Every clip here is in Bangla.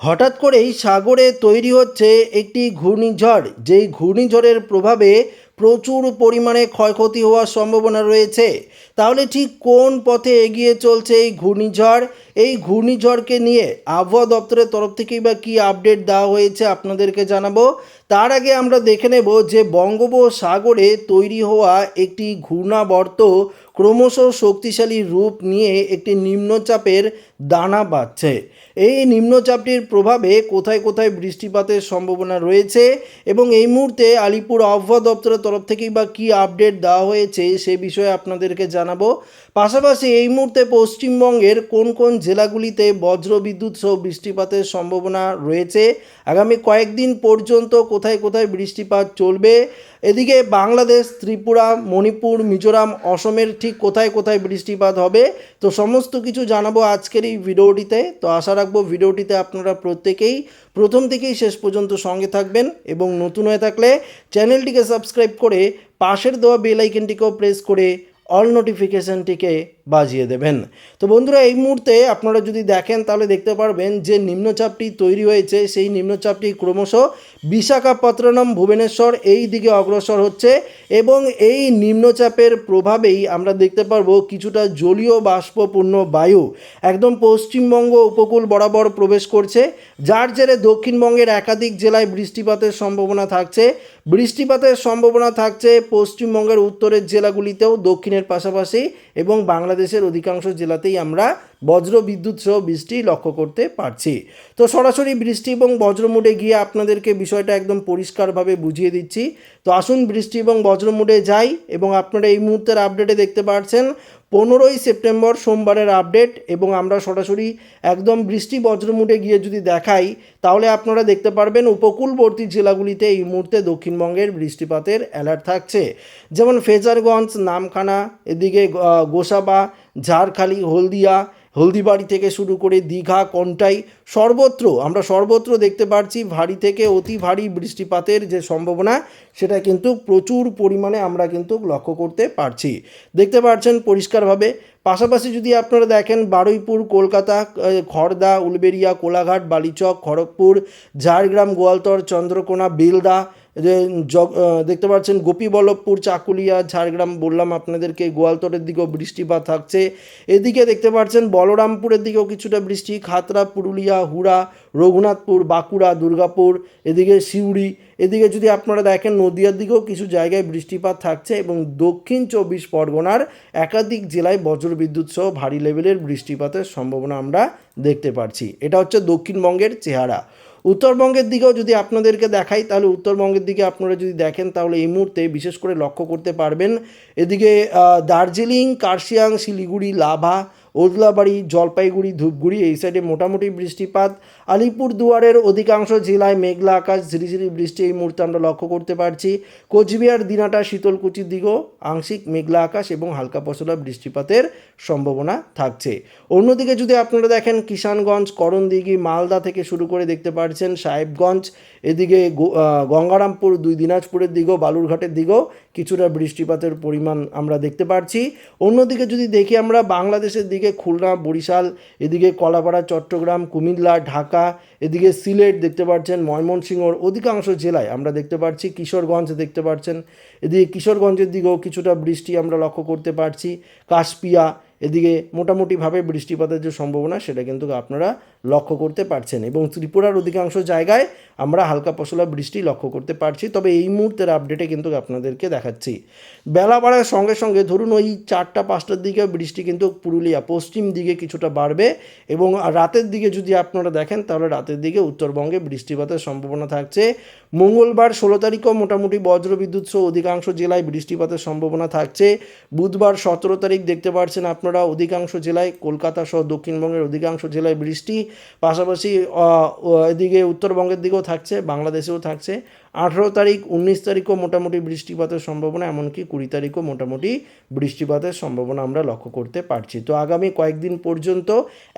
হঠাৎ করেই সাগরে তৈরি হচ্ছে একটি ঘূর্ণিঝড়। যেই ঘূর্ণিঝড়ের প্রভাবে প্রচুর পরিমাণে ক্ষয়ক্ষতি হওয়ার সম্ভাবনা রয়েছে। তাহলে ঠিক কোন পথে এগিয়ে চলছে এই ঘূর্ণিঝড়? এই ঘূর্ণিঝড়কে নিয়ে আবহাওয়া দপ্তরের তরফ থেকেই বা কী আপডেট দেওয়া হয়েছে আপনাদেরকে জানাব। তার আগে আমরা দেখে নেব যে বঙ্গোপসাগরে তৈরি হওয়া একটি ঘূর্ণাবর্ত ক্রমশ শক্তিশালী রূপ নিয়ে একটি নিম্নচাপের দানা বাঁধছে। এই নিম্নচাপটির প্রভাবে কোথায় কোথায় বৃষ্টিপাতের সম্ভাবনা রয়েছে এবং এই মুহূর্তে আলিপুর আবহাওয়া দপ্তরের তরফ থেকেই বা কী আপডেট দেওয়া হয়েছে সে বিষয়ে আপনাদেরকে জানাব। পাশাপাশি এই মুহূর্তে পশ্চিমবঙ্গের কোন কোন জেলাগুলিতে বজ্রবিদ্যুৎ সহ বৃষ্টিপাতের সম্ভাবনা রয়েছে। আগামী কয়েকদিন পর্যন্ত কোথায় কোথায় বৃষ্টিপাত চলবে? এদিকে বাংলাদেশ, ত্রিপুরা, মণিপুর, মিজোরাম, অসমের ঠিক কোথায় কোথায় বৃষ্টিপাত হবে? তো সমস্ত কিছু জানাব আজকের এই ভিডিওটিতে। তো আশা রাখব ভিডিওটিতে আপনারা প্রত্যেকেই প্রথম থেকেই শেষ পর্যন্ত সঙ্গে থাকবেন এবং নতুন হয়ে থাকলে চ্যানেলটিকে সাবস্ক্রাইব করে পাশের দেওয়া বেল আইকনটিকেও প্রেস করে অল নোটিফিকেশানটিকে বাজিয়ে দেবেন। তো বন্ধুরা, এই মুহূর্তে আপনারা যদি দেখেন, তাহলে দেখতে পারবেন যে নিম্নচাপটি তৈরি হয়েছে। সেই নিম্নচাপটি ক্রমশ বিশাখাপত্তনম, ভুবনেশ্বর এই দিকে অগ্রসর হচ্ছে এবং এই নিম্নচাপের প্রভাবেই আমরা দেখতে পারব কিছুটা জলীয় বাষ্পপূর্ণ বায়ু। একদম পশ্চিমবঙ্গ উপকূল বরাবর প্রবেশ করছে, যার জেরে দক্ষিণবঙ্গের একাধিক জেলায় বৃষ্টিপাতের সম্ভাবনা থাকছে। বৃষ্টিপাতের সম্ভাবনা থাকছে পশ্চিমবঙ্গের উত্তরের জেলাগুলিতেও, দক্ষিণের পাশাপাশি এবং বাংলাদেশের অধিকাংশ জেলাতেই আমরা বজ্র বিদ্যুৎ সহ বৃষ্টি লক্ষ্য করতে পারছি। তো সরাসরি বৃষ্টি এবং বজ্রমুডে গিয়ে আপনাদেরকে বিষয়টা একদম পরিষ্কারভাবে বুঝিয়ে দিচ্ছি। তো আসুন বৃষ্টি এবং বজ্রমুডে যাই এবং আপনারা এই মুহূর্তের আপডেটে দেখতে পাচ্ছেন পনেরোই সেপ্টেম্বর সোমবারের আপডেট এবং আমরা সরাসরি একদম বৃষ্টি বজ্রমুডে গিয়ে যদি দেখাই, তাহলে আপনারা দেখতে পারবেন উপকূলবর্তী জেলাগুলিতে এই মুহূর্তে দক্ষিণবঙ্গের বৃষ্টিপাতের অ্যালার্ট থাকছে। যেমন ফেজারগঞ্জ, নামখানা, এদিকে গোসাবা ঝাড়খালি হলদিয়া, হলদিবাড়ি থেকে শুরু করে দীঘা, কন্টাই, সর্বত্র, আমরা সর্বত্র দেখতে পাচ্ছি ভারী থেকে অতি ভারী বৃষ্টিপাতের যে সম্ভাবনা, সেটা কিন্তু প্রচুর পরিমাণে আমরা কিন্তু লক্ষ্য করতে পারছি। দেখতে পাচ্ছেন পরিষ্কারভাবে। পাশাপাশি যদি আপনারা দেখেন বারুইপুর, কলকাতা খড়দা উলবেরিয়া কোলাঘাট, বালিচক, খড়গপুর, ঝাড়গ্রাম, গোয়ালতর, চন্দ্রকোনা, বেলদা যে জগ দেখতে পাচ্ছেন গোপীবল্লভপুর, চাকুলিয়া, ঝাড়গ্রাম বললাম আপনাদেরকে গোয়ালতরের দিকেও বৃষ্টিপাত থাকছে। এদিকে দেখতে পাচ্ছেন বলরামপুরের দিকেও কিছুটা বৃষ্টি খাতড়া পুরুলিয়া, হুড়া, রঘুনাথপুর, বাঁকুড়া, দুর্গাপুর, এদিকে সিউড়ি, এদিকে যদি আপনারা দেখেন নদিয়ার দিকেও কিছু জায়গায় বৃষ্টিপাত থাকছে এবং দক্ষিণ চব্বিশ পরগনার একাধিক জেলায় বজ্রবিদ্যুৎ সহ ভারী লেভেলের বৃষ্টিপাতের সম্ভাবনা আমরা দেখতে পাচ্ছি এটা হচ্ছে দক্ষিণবঙ্গের চেহারা। উত্তরবঙ্গের দিকেও যদি আপনাদেরকে দেখাই, তাহলে উত্তরবঙ্গের দিকে আপনারা যদি দেখেন, তাহলে এই মুহূর্তে বিশেষ করে লক্ষ্য করতে পারবেন। এদিকে দার্জিলিং, কার্শিয়াং, শিলিগুড়ি, লাভা ওদলাবাড়ি, জলপাইগুড়ি, ধূপগুড়ি এই সাইডে মোটামুটি বৃষ্টিপাত। আলিপুর দুয়ারের অধিকাংশ জেলায় মেঘলা আকাশ, ঝিরিঝিরি বৃষ্টি এই মুহূর্তে আমরা লক্ষ্য করতে পারছি। কোচবিহার, দিনাটা, শীতলকুচির দিকেও আংশিক মেঘলা আকাশ এবং হালকা পশলা বৃষ্টিপাতের সম্ভাবনা থাকছে। অন্যদিকে যদি আপনারা দেখেন, কিষানগঞ্জ, করণদিঘি, মালদা থেকে শুরু করে দেখতে পাচ্ছেন সাহেবগঞ্জ, এদিকে গঙ্গারামপুর, দুই দিনাজপুরের দিকেও, বালুরঘাটের দিকেও কিছুটা বৃষ্টিপাতের পরিমাণ আমরা দেখতে পাচ্ছি অন্যদিকে যদি দেখি আমরা, বাংলাদেশের দিকে খুলনা, বরিশাল, এদিকে কলাপাড়া, চট্টগ্রাম, কুমিল্লা, ঢাকা, এদিকে সিলেট দেখতে পাচ্ছেন ময়মনসিংহর অধিকাংশ জেলায় আমরা দেখতে পাচ্ছি। কিশোরগঞ্জ দেখতে পাচ্ছেন। এদিকে কিশোরগঞ্জের দিকেও কিছুটা বৃষ্টি আমরা লক্ষ্য করতে পারছি। কাশপিয়া এদিকে মোটামুটিভাবে বৃষ্টিপাতের যে সম্ভাবনা, সেটা কিন্তু আপনারা লক্ষ্য করতে পারছেন। এবং ত্রিপুরার অধিকাংশ জায়গায় আমরা হালকা পশলা বৃষ্টি লক্ষ্য করতে পারছি। তবে এই মুহূর্তের আপডেটে কিন্তু আপনাদেরকে দেখাচ্ছি। বেলা বাড়ার সঙ্গে সঙ্গে ধরুন ওই চারটা, পাঁচটার দিকে বৃষ্টি কিন্তু পুরুলিয়া, পশ্চিম দিকে কিছুটা বাড়বে। এবং রাতের দিকে যদি আপনারা দেখেন, তাহলে রাতের দিকে উত্তরবঙ্গে বৃষ্টিপাতের সম্ভাবনা থাকছে। মঙ্গলবার ষোলো তারিখও মোটামুটি বজ্রবিদ্যুৎ সহ অধিকাংশ জেলায় বৃষ্টিপাতের সম্ভাবনা থাকছে। বুধবার সতেরো তারিখ দেখতে পাচ্ছেন আপনারা, অধিকাংশ জেলায়, কলকাতা সহ দক্ষিণবঙ্গের অধিকাংশ জেলায় বৃষ্টি। পাশাপাশি এদিকে উত্তরবঙ্গের দিকেও থাকছে, বাংলাদেশেও থাকছে। আঠেরো তারিখ উনিশ তারিখও মোটামুটি বৃষ্টিপাতের সম্ভাবনা এমনকি কুড়ি তারিখও মোটামুটি বৃষ্টিপাতের সম্ভাবনা আমরা লক্ষ্য করতে পারছি। তো আগামী কয়েকদিন পর্যন্ত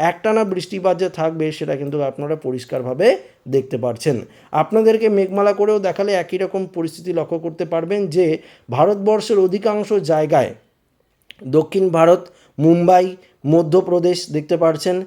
একটানা বৃষ্টিপাত যে থাকবে সেটা কিন্তু আপনারা পরিষ্কারভাবে দেখতে পাচ্ছেন আপনাদেরকে মেঘমালা করেও দেখালে একই রকম পরিস্থিতি লক্ষ্য করতে পারবেন যে ভারতবর্ষের অধিকাংশ জায়গায় দক্ষিণ ভারত মুম্বাই মধ্যপ্রদেশ দেখতে আহ,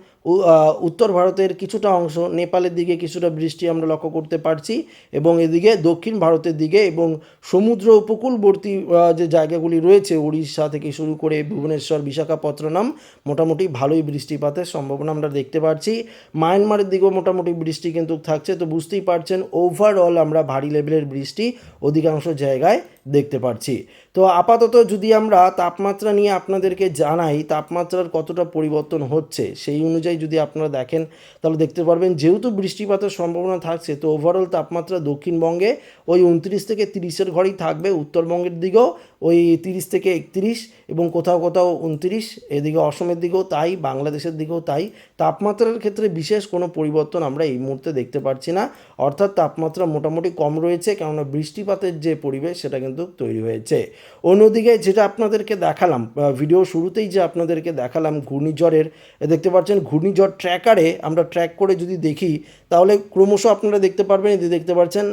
উত্তর ভারতের কিছুটা অংশ, নেপালের দিকে কিছুটা বৃষ্টি আমরা লক্ষ্য করতে পারছি এবং এদিকে দক্ষিণ ভারতের দিকে এবং সমুদ্র উপকূলবর্তী যে জায়গাগুলি রয়েছে উড়িষ্যা থেকে শুরু করে ভুবনেশ্বর, বিশাখাপত্তনম, মোটামুটি ভালোই বৃষ্টিপাতের সম্ভাবনা আমরা দেখতে পাচ্ছি মায়ানমারের দিকেও মোটামুটি বৃষ্টি কিন্তু থাকছে, তো বুঝতেই পারছেন ওভারঅল আমরা ভারী লেভেলের বৃষ্টি অধিকাংশ জায়গায় দেখতে পাচ্ছি তো আপাতত যদি আমরা তাপমাত্রা নিয়ে আপনাদেরকে জানাই, তাপমাত্রার কতটা পরিবর্তন হচ্ছে, সেই অনুযায়ী যদি আপনারা দেখেন, তাহলে দেখতে পারবেন যেহেতু বৃষ্টিপাতের সম্ভাবনা থাকছে, তো ওভারঅল তাপমাত্রা দক্ষিণবঙ্গে ওই উনত্রিশ থেকে তিরিশের ঘরেই থাকবে, উত্তরবঙ্গের দিকেও ওই তিরিশ থেকে একত্রিশ এবং কোথাও কোথাও উনত্রিশ এদিকে অসমের দিকেও তাই, বাংলাদেশের দিকেও তাই। তাপমাত্রার ক্ষেত্রে বিশেষ কোনো পরিবর্তন আমরা এই মুহূর্তে দেখতে পাচ্ছি না। অর্থাৎ তাপমাত্রা মোটামুটি কম রয়েছে, কেননা বৃষ্টিপাতের যে পরিবেশ, সেটা কিন্তু তৈরি হয়েছে। অন্যদিকে যেটা আপনাদেরকে দেখালাম ভিডিও শুরুতেই যে আপনাদেরকে দেখালাম ঘূর্ণিঝড়ের দেখতে পাচ্ছেন ঘূর্ণিঝড় ট্র্যাকারে আমরা ট্র্যাক করে যদি দেখি, তাহলে ক্রমশ আপনারা দেখতে পারবেন দেখতে পাচ্ছেন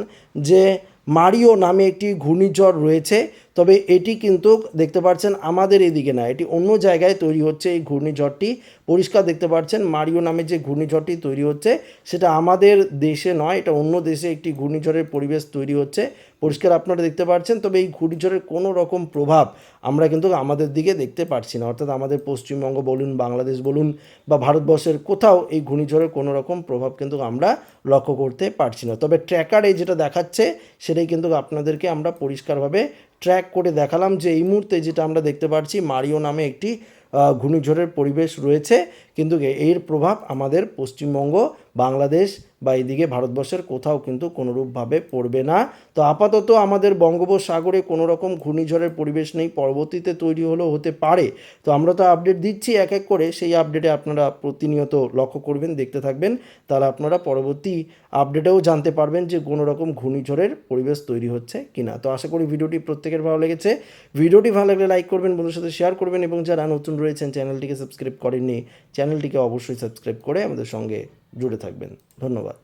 যে মারিও নামে একটি ঘূর্ণিঝড় রয়েছে। তবে এটি কিন্তু দেখতে পাচ্ছেন আমাদের এদিকে না, এটি অন্য জায়গায় তৈরি হচ্ছে এই ঘূর্ণিঝড়টি। পরিষ্কার দেখতে পাচ্ছেন মারিও নামে যে ঘূর্ণিঝড়টি তৈরি হচ্ছে, সেটা আমাদের দেশে নয়, এটা অন্য দেশে একটি ঘূর্ণিঝড়ের পরিবেশ তৈরি হচ্ছে। পরিষ্কার আপনারা দেখতে পাচ্ছেন তবে এই ঘূর্ণিঝড়ের কোনো রকম প্রভাব আমরা কিন্তু আমাদের দিকে দেখতে পাচ্ছি না। অর্থাৎ আমাদের পশ্চিমবঙ্গ বলুন, বাংলাদেশ বলুন বা ভারতবর্ষের কোথাও এই ঘূর্ণিঝড়ের কোনো রকম প্রভাব কিন্তু আমরা লক্ষ্য করতে পারছি না। তবে ট্র্যাকারে যেটা দেখাচ্ছে, সেটাই কিন্তু আপনাদেরকে আমরা পরিষ্কারভাবে ট্র্যাক করে দেখালাম যে এই মুহূর্তে যেটা আমরা দেখতে পাচ্ছি মারিও নামে একটি ঘূর্ণিঝড়ের পরিবেশ রয়েছে। কিন্তু এর প্রভাব আমাদের পশ্চিমবঙ্গ বাংলাদেশ বা এদিকে ভারতবর্ষের কোথাও কিন্তু কোনোরূপভাবে পড়বে না। তো আপাতত আমাদের বঙ্গোপসাগরে কোনো রকম ঘূর্ণিঝড়ের পরিবেশ নেই, পরবর্তীতে তৈরি হলেও হতে পারে। তো আমরা তো আপডেট দিচ্ছি এক এক করে, সেই আপডেটে আপনারা প্রতিনিয়ত লক্ষ্য করবেন, দেখতে থাকবেন। তাহলে আপনারা পরবর্তী আপডেটেও জানতে পারবেন যে কোনো রকম ঘূর্ণিঝড়ের পরিবেশ তৈরি হচ্ছে কিনা। তো আশা করি ভিডিওটি প্রত্যেকের ভালো লেগেছে। ভিডিওটি ভালো লাগলে লাইক করবেন বন্ধুর সাথে শেয়ার করবেন এবং যারা নতুন রয়েছেন চ্যানেলটিকে সাবস্ক্রাইব করেননি চ্যানেলটিকে অবশ্যই সাবস্ক্রাইব করে আমাদের সঙ্গে জুড়ে থাকবেন। ধন্যবাদ।